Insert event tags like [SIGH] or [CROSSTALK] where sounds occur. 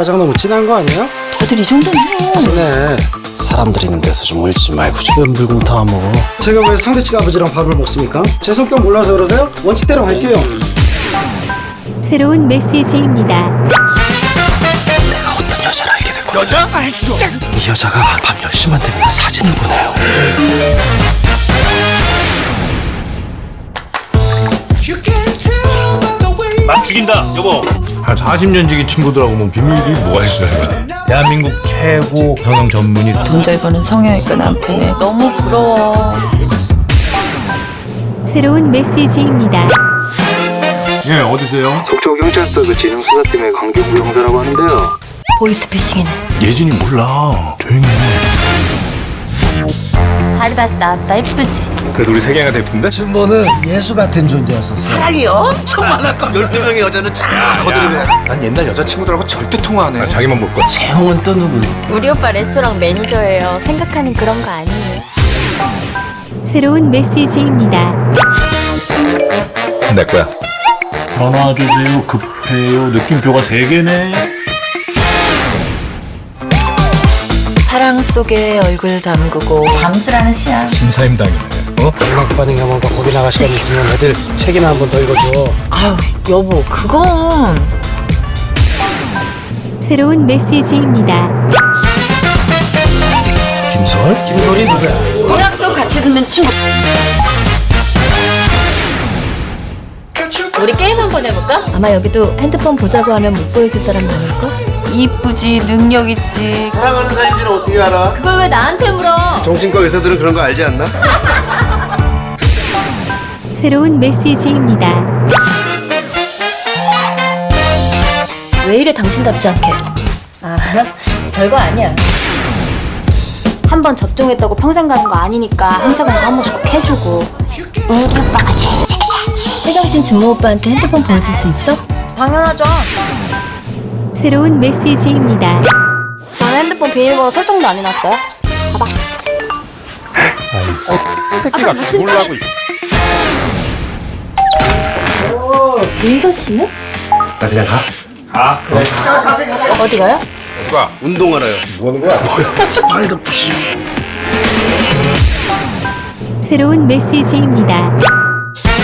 화장 너무 진한 거 아니에요? 다들 이 해요. 진해. 사람들 있는 데서 좀 울지 말고 좀 물건 다 먹어. 제가 왜 상대측 아버지랑 밥을 먹습니까? 제 성격 몰라서 그러세요? 원칙대로 갈게요. 새로운 메시지입니다. 내가 어떤 여자를 알게 됐고 여자? 이 여자가 밤 10시만 되면 사진을 보내요. 막 죽인다 여보 한 40년 지기 친구들하고 뭐 비밀이 뭐가 있어요? 대한민국 최고 성형 전문의 돈잘 버는 성형외과 남편에 너무 부러워. 새로운 메시지입니다. 예 어디세요? 속초 경찰서 그 진흥수사팀의 강경구 형사라고 하는데요. 보이스피싱이네. 예진이 몰라 조용히 해 다리 다시 나왔다 예쁘지? 그래도 우리 세 개가 대표인데? 준모는 예수 같은 존재였었어. 사랑이 엄청 많았고 12명의 여자는 쫙 거드리고 난 옛날 여자친구들하고 절대 통화 안 해. 아, 자기만 볼 거야 채영은 또 누구? 우리 오빠 레스토랑 매니저예요 생각하는 그런 거 아니에요 새로운 메시지입니다. 내 거야 전화 주세요 급해요 느낌표가 세 개네 사랑 속에 얼굴 담그고 잠수라는 시야. 신사임당이네 어? 음악반인가 뭔가 거기 나갈 시간 있으면 애들 책이나 한 번 더 읽어줘. 아유 여보 그건 새로운 메시지입니다. 김설? 김돌이 누구야? 오락 속 같이 듣는 친구. 우리 게임 한번 해볼까? 아마 여기도 핸드폰 보자고 하면 못 보여줄 사람 많을걸? 이쁘지 능력 있지 사랑하는 사이인지는 어떻게 알아? 그걸 왜 나한테 물어? 정신과 의사들은 그런 거 알지 않나? [LAUGHS] 새로운 메시지입니다. 왜 이래 당신답지 않게 아 별거 아니야 한 번 접종했다고 평생 가는 거 아니니까 항저번서 한 번씩 꼭 해주고 우기 오빠가 제일 세경신 준모 오빠한테 핸드폰 보여줄 수 있어? 당연하죠 새로운 메시지입니다. 저는 핸드폰 비밀번호 설정도 안 해놨어요 봐봐 새끼가 죽을라고 민서 씨는? 나 그냥 가. 어디 가요? 운동하러요. 스파이더 푸시. 새로운 메시지입니다.